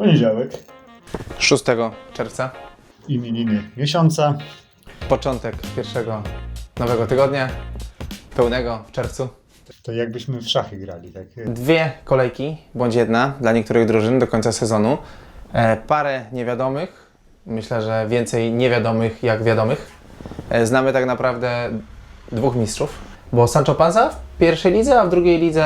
Poniedziałek, 6 czerwca, imieniny miesiąca. początek pierwszego nowego tygodnia, pełnego w czerwcu. To jakbyśmy w szachy grali, tak? Dwie kolejki, bądź jedna dla niektórych drużyn do końca sezonu. E, parę niewiadomych, myślę, że więcej niewiadomych jak wiadomych. E, znamy tak naprawdę dwóch mistrzów, bo Sancho Panza w pierwszej lidze, a w drugiej lidze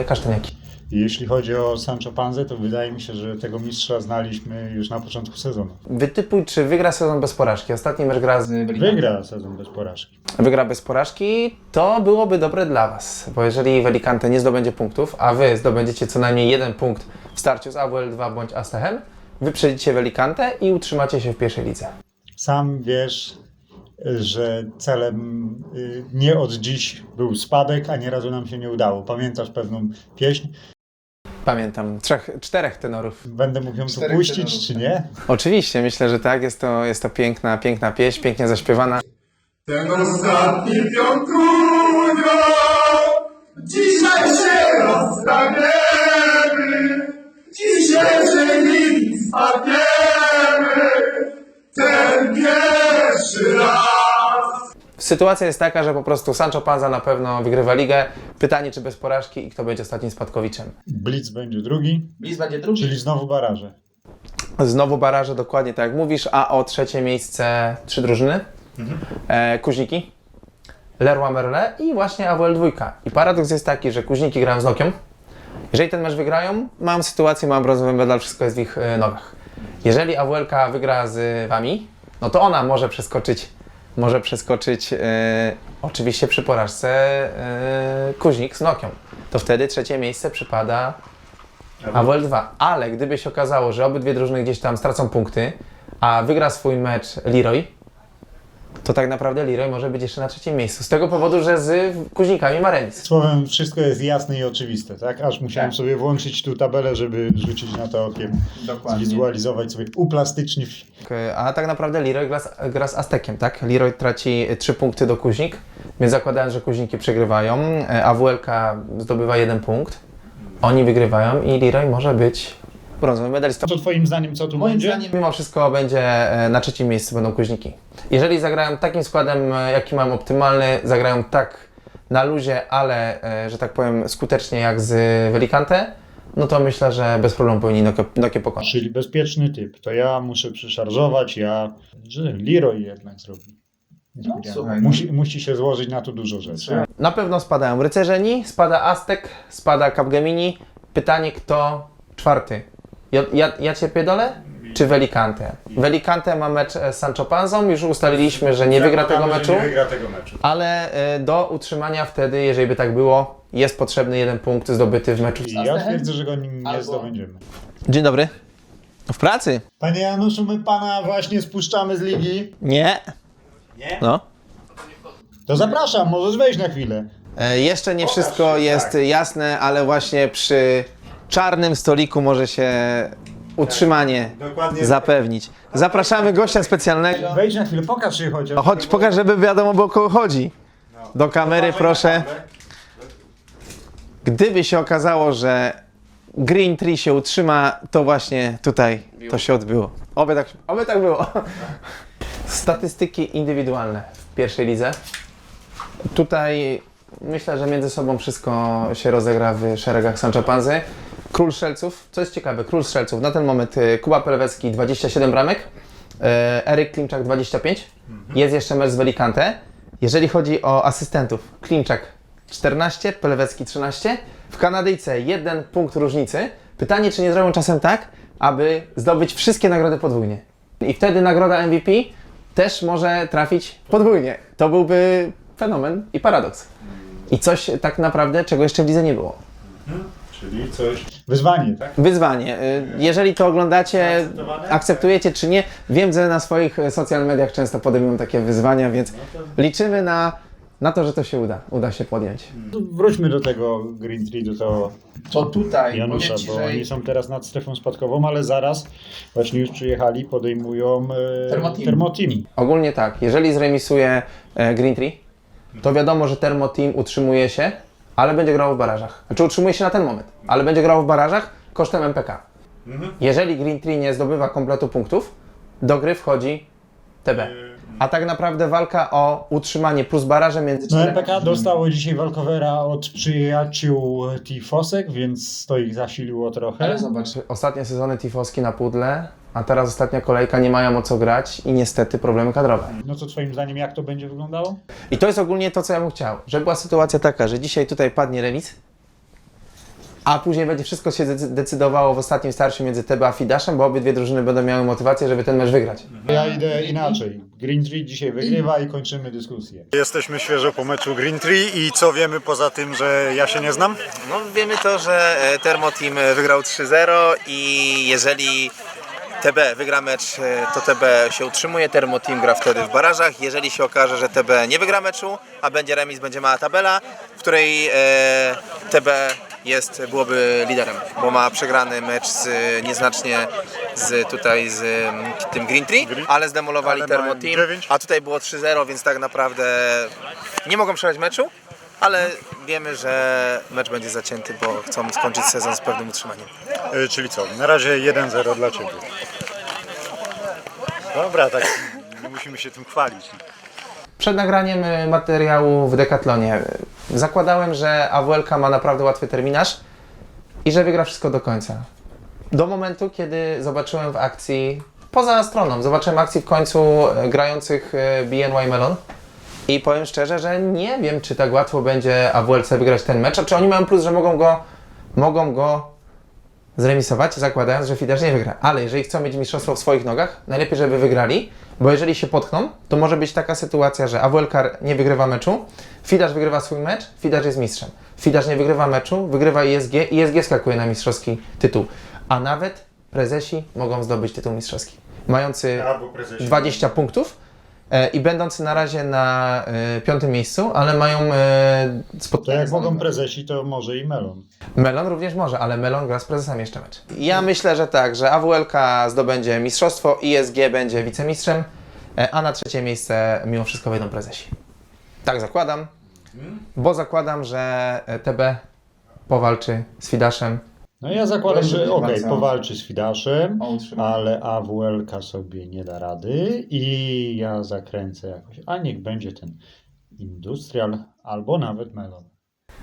e, Kasztaniaki. Jeśli chodzi o Sancho Panzę, to wydaje mi się, że tego mistrza znaliśmy już na początku sezonu. Wytypuj, czy wygra sezon bez porażki. Ostatni mecz gra z Wygra sezon bez porażki. wygra bez porażki, to byłoby dobre dla Was. Bo jeżeli Velicante nie zdobędzie punktów, a Wy zdobędziecie co najmniej jeden punkt w starciu z AWL 2 bądź Astechem, wyprzedzicie Velicante i utrzymacie się w pierwszej lidze. Sam wiesz, że celem y, nie od dziś był spadek, a nie razu nam się nie udało. Pamiętasz pewną pieśń? Pamiętam trzech, czterech tenorów. Będę mógł ją tu puścić, czy nie? Oczywiście, myślę, że tak. Jest to, jest to piękna, piękna pieśń, pięknie zaśpiewana. Ten ostatni piątunio, dzisiaj się rozstaniemy, dzisiaj że nic spadniemy, ten pierwszy raz. Sytuacja jest taka, że po prostu Sancho Panza na pewno wygrywa ligę. Pytanie, czy bez porażki i kto będzie ostatnim spadkowiczem. Blitz będzie drugi, Blitz będzie drugi. czyli znowu baraże. Znowu baraże, dokładnie tak jak mówisz, a o trzecie miejsce trzy drużyny. E, Kuźniki, Leroy Merle i właśnie AWL 2. I paradoks jest taki, że Kuźniki grają z Nokią. Jeżeli ten mecz wygrają, mam sytuację, mam brązowy medal, wszystko jest w ich e, nogach. Jeżeli AWL wygra z Wami, no to ona może przeskoczyć, może przeskoczyć e, oczywiście przy porażce e, Kuźnik z Nokią. To wtedy trzecie miejsce przypada AWL 2. Ale gdyby się okazało, że obydwie drużyny gdzieś tam stracą punkty, a wygra swój mecz Leroy, to tak naprawdę Leroy może być jeszcze na trzecim miejscu. Z tego powodu, że z Kuźnikami ma remis. Słowem, wszystko jest jasne i oczywiste, tak? Aż musiałem sobie włączyć tu tabelę, żeby rzucić na to okiem, Dokładnie. zwizualizować sobie, uplastycznić. A tak naprawdę Leroy gra z, gra z Aztekiem, tak? Leroy traci 3 punkty do Kuźnik, więc zakładając, że Kuźniki przegrywają, e, AWL zdobywa jeden punkt, oni wygrywają i Leroy może być brązowym medalistą. To twoim zdaniem co tu Moim będzie? zdaniem Mimo wszystko będzie e, na trzecim miejscu będą kuźniki. Jeżeli zagrają takim składem, e, jaki mam optymalny, zagrają tak na luzie, ale e, że tak powiem skutecznie jak z Velicante, no to myślę, że bez problemu powinni Nokię pokonać. Czyli bezpieczny typ. To ja muszę przyszarżować, ja... Że Leroy jednak zrobi. Niespodzianka. słuchaj, musi, musi się złożyć na to dużo rzeczy. Na pewno spadają rycerzeni, spada Aztek, spada Capgemini. Pytanie, kto czwarty? Ja, ja, ja Cię pierdolę? Czy Velicante? Velicante ma mecz z Sancho Panzą, już ustaliliśmy, że nie wygra tego meczu. Nie wygra tego meczu. Ale e, do utrzymania wtedy, jeżeli by tak było, jest potrzebny jeden punkt zdobyty w meczu. I ja twierdzę, że go nim nie Albo- zdobędziemy. Dzień dobry. W pracy? Panie Januszu, my pana właśnie spuszczamy z ligi. Nie. Nie? No. To zapraszam, możesz wejść na chwilę. E, jeszcze nie wszystko jest jasne, ale właśnie przy czarnym stoliku może się utrzymanie Dokładnie. zapewnić. Zapraszamy gościa specjalnego. Wejdź na chwilę, pokaż się chociaż. No chodź, pokaż, żeby wiadomo było o kogo chodzi. Do kamery proszę. Gdyby się okazało, że Green Tree się utrzyma, to właśnie tutaj to się odbyło. Oby tak, oby tak było. Statystyki indywidualne w pierwszej lidze. Tutaj myślę, że między sobą wszystko się rozegra w szeregach Sancho Panzy. Król Strzelców, co jest ciekawe, Król Strzelców na ten moment y, Kuba Pelewecki 27 bramek, y, Eryk Klimczak 25, jest jeszcze mecz z Velicante. Jeżeli chodzi o asystentów, Klimczak 14, Pelewecki 13, w Kanadyjce jeden punkt różnicy. Pytanie, czy nie zrobią czasem tak, aby zdobyć wszystkie nagrody podwójnie. I wtedy nagroda MVP też może trafić podwójnie. To byłby fenomen i paradoks. I coś tak naprawdę, czego jeszcze w lidze nie było. Czyli coś. Wyzwanie, tak? Wyzwanie. Y, Jeżeli to oglądacie, akceptujecie czy nie, wiem, że na swoich e, social mediach często podejmują takie wyzwania, więc liczymy na, na to, że to się uda. Uda się podjąć. Wróćmy do tego Green Tree, do tego To tutaj, Janusza, powiem Ci, bo że oni są teraz nad strefą spadkową, ale zaraz właśnie już przyjechali, podejmują e, Thermoteam. Thermoteam. Ogólnie tak, jeżeli zremisuje e, Green Tree, to wiadomo, że Thermo Team utrzymuje się, ale będzie grał w barażach. Znaczy utrzymuje się na ten moment, ale będzie grał w barażach kosztem MPK. Jeżeli Green Tree nie zdobywa kompletu punktów, do gry wchodzi TB. A tak naprawdę walka o utrzymanie plus baraże między No czterema- MPK dostało dzisiaj walkowera od przyjaciół Tifosek, więc to ich zasiliło trochę. Ale zobacz, ostatnie sezony Tifoski na pudle, a teraz ostatnia kolejka nie mają o co grać i niestety problemy kadrowe. No co twoim zdaniem, jak to będzie wyglądało? I to jest ogólnie to, co ja bym chciał. Żeby była sytuacja taka, że dzisiaj tutaj padnie remis, a później będzie wszystko się decy- decydowało w ostatnim starciu między TB a Fidaszem, bo obie dwie drużyny będą miały motywację, żeby ten mecz wygrać. Ja idę inaczej. Green Tree dzisiaj wygrywa i kończymy dyskusję. Jesteśmy świeżo po meczu Green Tree i co wiemy poza tym, że ja się nie znam? No wiemy to, że e, Thermo Team e, wygrał 3-0 i jeżeli TB wygra mecz, e, to TB się utrzymuje, Thermo Team gra wtedy w barażach. Jeżeli się okaże, że TB nie wygra meczu, a będzie remis, będzie mała tabela, w której e, TB jest, byłoby liderem, bo ma przegrany mecz z, nieznacznie z tutaj z mm, tym Green Tree, ale zdemolowali Ale Thermo Team, dziewięć. a tutaj było 3-0, więc tak naprawdę nie mogą przegrać meczu, ale wiemy, że mecz będzie zacięty, bo chcą skończyć sezon z pewnym utrzymaniem. Y, Czyli co? Na razie 1-0 dla Ciebie. Dobra, tak nie musimy się tym chwalić. Przed nagraniem y, materiału w Decathlonie y, zakładałem, że AWLK ma naprawdę łatwy terminarz i że wygra wszystko do końca. Do momentu, kiedy zobaczyłem w akcji, poza stroną, zobaczyłem akcji w końcu grających BNY Melon i powiem szczerze, że nie wiem, czy tak łatwo będzie AWLC wygrać ten mecz, a czy oni mają plus, że mogą go, mogą go zremisować, zakładając, że Fidasz nie wygra. Ale jeżeli chcą mieć mistrzostwo w swoich nogach, najlepiej, żeby wygrali, bo jeżeli się potkną, to może być taka sytuacja, że AWLK nie wygrywa meczu, Fidasz wygrywa swój mecz, Fidasz jest mistrzem. Fidasz nie wygrywa meczu, wygrywa ISG i ISG skakuje na mistrzowski tytuł. A nawet prezesi mogą zdobyć tytuł mistrzowski. Mający Albo prezesi. 20 punktów i będący na razie na e, piątym miejscu, ale mają e, To spotkanie jak z mogą prezesi, to może i Melon. Melon również może, ale Melon gra z prezesem jeszcze mecz. Ja myślę, że tak, że AWLK zdobędzie mistrzostwo, ISG będzie wicemistrzem, e, a na trzecie miejsce mimo wszystko wejdą prezesi. Tak zakładam, bo zakładam, że e, TB powalczy z Fidaszem. No ja zakładam, Będzie że okej, walka. powalczy z Fidaszem, ale AWLK sobie nie da rady i ja zakręcę jakoś. A niech będzie ten Industrial albo nawet Melon.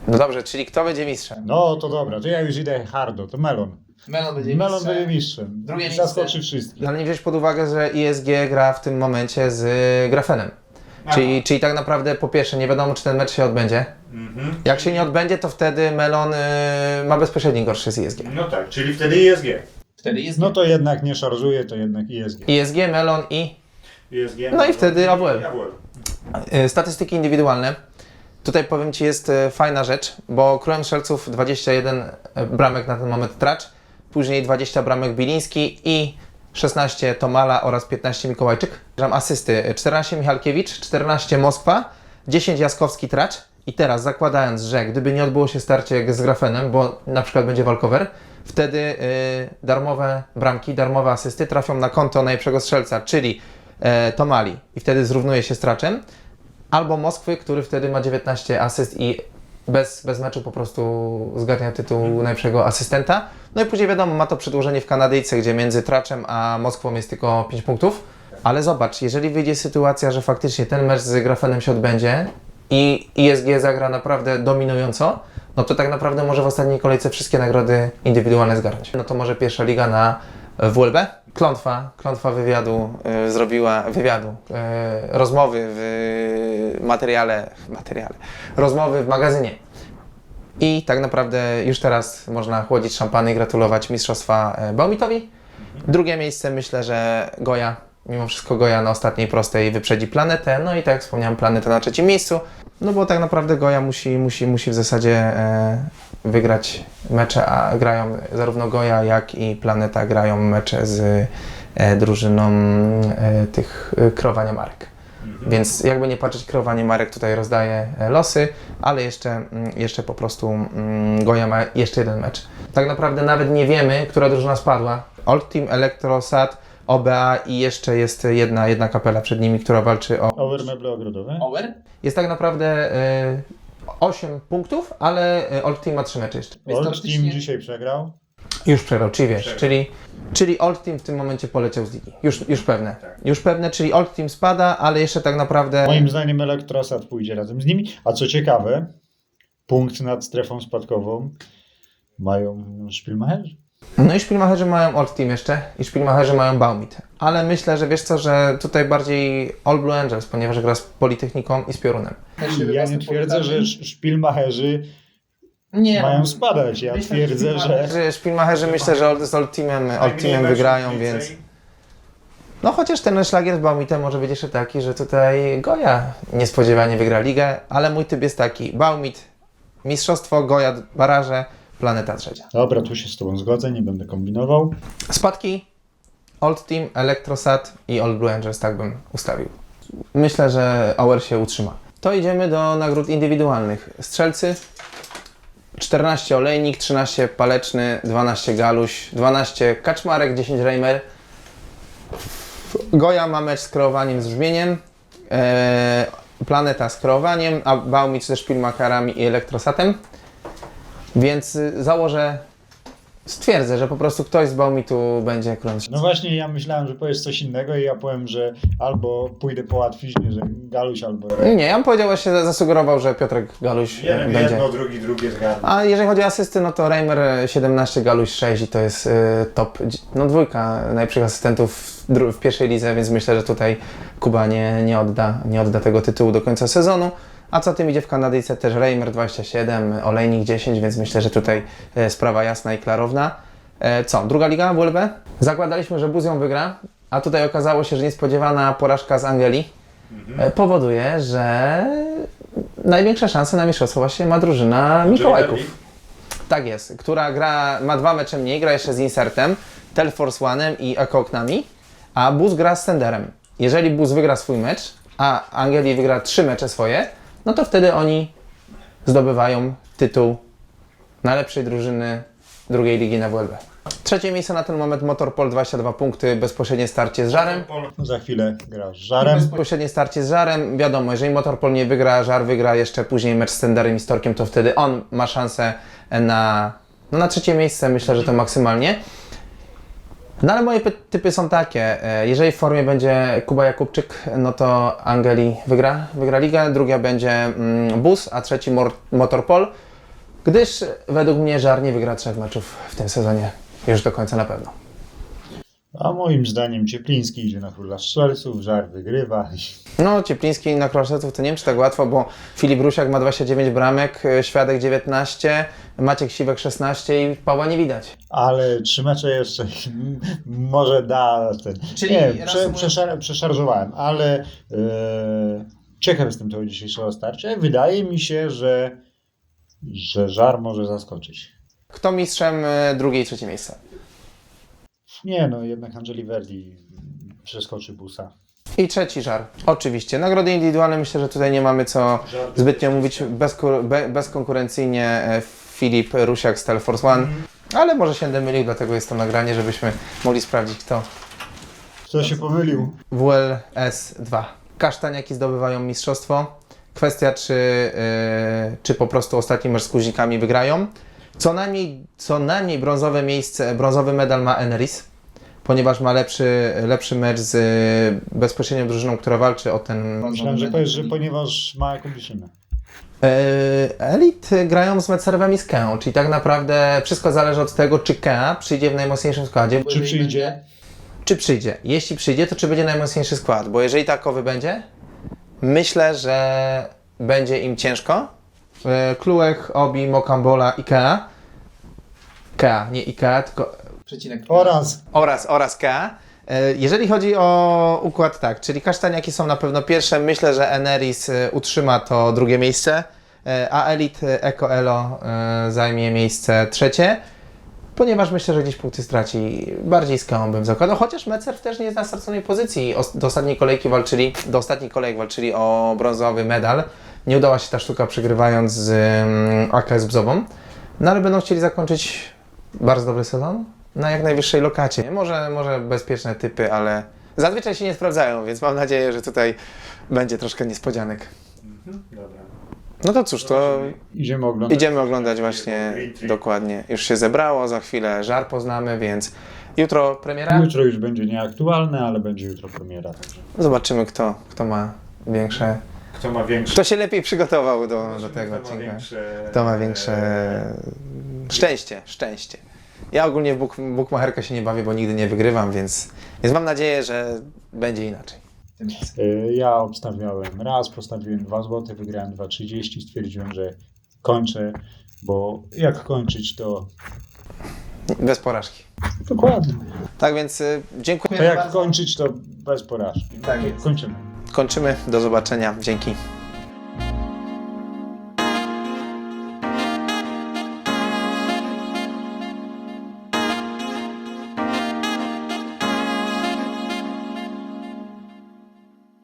No dobrze, czyli kto będzie mistrzem? No to dobra, to ja już idę hardo, to Melon. Melon Melon będzie mistrzem. Drugie Zaskoczy miejsce. wszystkich. Ale nie wziąć pod uwagę, że ISG gra w tym momencie z y, Grafenem. Czyli, czyli tak naprawdę po pierwsze nie wiadomo, czy ten mecz się odbędzie. Jak się nie odbędzie, to wtedy Melon y, ma bezpośredni gorszy z ISG. No tak, czyli wtedy ISG. Wtedy ISG. No to jednak nie szarżuje, to jednak ISG. ISG, Melon i ISG No i wtedy AWL. AWL. y, statystyki indywidualne. Tutaj powiem Ci jest y, fajna rzecz, bo królem strzelców 21 bramek na ten moment Tracz, później 20 bramek Biliński i 16 Tomala oraz 15 Mikołajczyk. Mam asysty y, 14 Michalkiewicz, 14 Moskwa, 10 Jaskowski Tracz i teraz zakładając, że gdyby nie odbyło się starcie z Grafenem, bo na przykład będzie walkover, wtedy y, darmowe bramki, darmowe asysty trafią na konto najlepszego strzelca, czyli e, Tomali i wtedy zrównuje się z Traczem, albo Moskwy, który wtedy ma 19 asyst i bez, bez meczu po prostu zgarnia tytuł najlepszego asystenta. No i później wiadomo, ma to przedłożenie w Kanadyjce, gdzie między Traczem a Moskwą jest tylko 5 punktów. Ale zobacz, jeżeli wyjdzie sytuacja, że faktycznie ten mecz z Grafenem się odbędzie i ISG zagra naprawdę dominująco, no to tak naprawdę może w ostatniej kolejce wszystkie nagrody indywidualne zgarnąć. No to może pierwsza liga na WLB. Klątwa, klątwa wywiadu y, zrobiła, wywiadu, y, rozmowy w materiale, materiale, rozmowy w magazynie. I tak naprawdę już teraz można chłodzić szampany i gratulować mistrzostwa e, Baumitowi. Drugie miejsce myślę, że Goja, mimo wszystko Goja na ostatniej prostej wyprzedzi planetę. No i tak jak wspomniałem, planeta na trzecim miejscu. No bo tak naprawdę Goja musi, musi, musi w zasadzie e, wygrać mecze, a grają zarówno Goja, jak i planeta grają mecze z e, drużyną e, tych e, krowania marek. Więc jakby nie patrzeć, kreowanie marek tutaj rozdaje e, losy, ale jeszcze, mm, jeszcze po prostu mm, Goja ma jeszcze jeden mecz. Tak naprawdę nawet nie wiemy, która drużyna spadła. Old Team, Elektrosat, OBA i jeszcze jest jedna, jedna kapela przed nimi, która walczy o Over meble ogrodowe. Over. Jest tak naprawdę e, 8 punktów, ale e, Old Team ma 3 mecze jeszcze. Old Team dzisiaj przegrał. Już przegrał, czyli wiesz, czyli, czyli Old Team w tym momencie poleciał z ligi. Już, już pewne. Już pewne, czyli Old Team spada, ale jeszcze tak naprawdę... Moim zdaniem Elektrosat pójdzie razem z nimi. A co ciekawe, punkt nad strefą spadkową mają Spielmacherzy. No i Spielmacherzy mają Old Team jeszcze i Spielmacherzy mają Baumit. Ale myślę, że wiesz co, że tutaj bardziej All Blue Angels, ponieważ gra z Politechniką i z Piorunem. Ja nie twierdzę, że Spielmacherzy nie, mają spadać. Ja twierdzę, że że Spielmacherzy myślę, że Old- z Old Teamem, Old Teamem wygrają, więc... No chociaż ten szlagier z Baumitem może być jeszcze taki, że tutaj Goja niespodziewanie wygra ligę, ale mój typ jest taki. Baumit, mistrzostwo, Goja, baraże, planeta trzecia. Dobra, tu się z Tobą zgodzę, nie będę kombinował. Spadki, Old Team, Electrosat i Old Blue Angels, tak bym ustawił. Myślę, że Auer się utrzyma. To idziemy do nagród indywidualnych. Strzelcy 14 Olejnik, 13 Paleczny, 12 Galuś, 12 Kaczmarek, 10 Reimer. Goja ma mecz z kreowaniem z brzmieniem, e, Planeta z kreowaniem, a Baumit ze Szpilmakarami i Elektrosatem. Więc y, założę, stwierdzę, że po prostu ktoś z Baumitu będzie królem No właśnie, ja myślałem, że powiesz coś innego i ja powiem, że albo pójdę po łatwiźnie, że Galuś, albo... Nie, ja bym powiedział, właśnie zasugerował, że Piotrek Galuś e, będzie. drugi, drugie zgarnie. A jeżeli chodzi o asysty, no to Reimer e, 17, Galuś 6 i to jest y, top, no dwójka najlepszych asystentów w, dru- w pierwszej lidze, więc myślę, że tutaj Kuba nie, nie, odda, nie odda tego tytułu do końca sezonu. A co tym idzie w Kanadyjce też Reimer 27, Olejnik 10, więc myślę, że tutaj e, sprawa jasna i klarowna. E, co, druga liga WLB? Zakładaliśmy, że Buzją wygra, a tutaj okazało się, że niespodziewana porażka z Anglii e, powoduje, że największe szanse na mistrzostwo właśnie ma drużyna Mikołajków. Tak jest, która gra, ma dwa mecze mniej, gra jeszcze z Insertem, Telforce One'em i Ekoknami, a Bus gra z Senderem. Jeżeli Bus wygra swój mecz, a Angelii wygra trzy mecze swoje, no to wtedy oni zdobywają tytuł najlepszej drużyny drugiej ligi na WLB. Trzecie miejsce na ten moment Motorpol 22 punkty, bezpośrednie starcie z Żarem. Za chwilę gra z Żarem. Bezpośrednie starcie z Żarem. Wiadomo, jeżeli Motorpol nie wygra, Żar wygra jeszcze później mecz z Tenderem i Storkiem, to wtedy on ma szansę na, no na trzecie miejsce. Myślę, że to maksymalnie. No ale moje py- typy są takie. e, Jeżeli w formie będzie Kuba Jakubczyk, no to Angeli wygra, wygra ligę. Druga będzie mm, Bus, a trzeci Motorpol. Gdyż według mnie Żar nie wygra trzech meczów w tym sezonie. Już do końca na pewno. A moim zdaniem Ciepliński idzie na króla strzelców, Żar wygrywa. No, Ciepliński na Kroszetów to nie wiem, czy tak łatwo, bo Filip Rusiak ma 29 bramek, e, Świadek 19, Maciek Siwek 16 i Pawła nie widać. Ale trzy mecze jeszcze może da ten. Czyli nie, prze, przeszar, przeszarżowałem, ale e, ciekaw jestem tego dzisiejszego starcia. Wydaje mi się, że, że Żar może zaskoczyć. Kto mistrzem e, drugie i trzecie miejsce? Nie, no jednak Angeli Verdi przeskoczy busa. I trzeci żar. Oczywiście. Nagrody indywidualne myślę, że tutaj nie mamy co zbytnio mówić. Bezko- be, bezkonkurencyjnie e, Filip Rusiak z Telforce One. Ale może się będę mylił, dlatego jest to nagranie, żebyśmy mogli sprawdzić kto. Kto się pomylił? WLS 2. Kasztaniaki zdobywają mistrzostwo. Kwestia, czy, yy, czy po prostu ostatni mecz z Kuźnikami wygrają. Co najmniej, co najmniej brązowe miejsce, brązowy medal ma Eneris, ponieważ ma lepszy, lepszy mecz z yy, bezpośrednią drużyną, która walczy o ten Myślałem, że powiesz, że ponieważ ma jakąś szynę. Yy, Elit grają z Metserwem i z Keą, czyli tak naprawdę wszystko zależy od tego, czy Kea przyjdzie w najmocniejszym składzie. Czy przyjdzie? Czy przyjdzie? Jeśli przyjdzie, to czy będzie najmocniejszy skład? Bo jeżeli takowy będzie, myślę, że będzie im ciężko. Yy, Kluech, Obi, Mokambola, Ikea. Kea, nie Ikea, tylko przecinek. Oraz Oraz, oraz Kea. E, Jeżeli chodzi o układ, tak, czyli kasztaniaki są na pewno pierwsze. Myślę, że Eneris e, utrzyma to drugie miejsce, e, a Elite Eco Elo e, zajmie miejsce trzecie, ponieważ myślę, że gdzieś punkty straci. Bardziej z Keą bym zakładał, chociaż Mecer też nie jest na straconej pozycji. Do ostatniej kolejki walczyli, do ostatnich kolejek walczyli o brązowy medal. Nie udała się ta sztuka przegrywając z um, AKS Bzową. No ale będą chcieli zakończyć bardzo dobry sezon na jak najwyższej lokacie. Może, może bezpieczne typy, ale zazwyczaj się nie sprawdzają, więc mam nadzieję, że tutaj będzie troszkę niespodzianek. No to cóż, to Idziemy oglądać. idziemy oglądać właśnie dokładnie. Już się zebrało, za chwilę żar poznamy, więc jutro premiera. Jutro już będzie nieaktualne, ale będzie jutro premiera. Także. Zobaczymy, kto, kto ma większe. Kto ma większe... Kto się lepiej przygotował do, do tego odcinka. Kto ma większe szczęście, szczęście. Ja ogólnie w buk, bukmacherkę się nie bawię, bo nigdy nie wygrywam, więc, więc mam nadzieję, że będzie inaczej. Tym razem. Y, Ja obstawiałem raz, postawiłem 2 zł, wygrałem 2,30. Stwierdziłem, że kończę, bo jak kończyć to. Bez porażki. Dokładnie. Tak więc y, dziękuję A jak bardzo. kończyć to bez porażki. Tak jest. Kończymy. Kończymy. Do zobaczenia. Dzięki.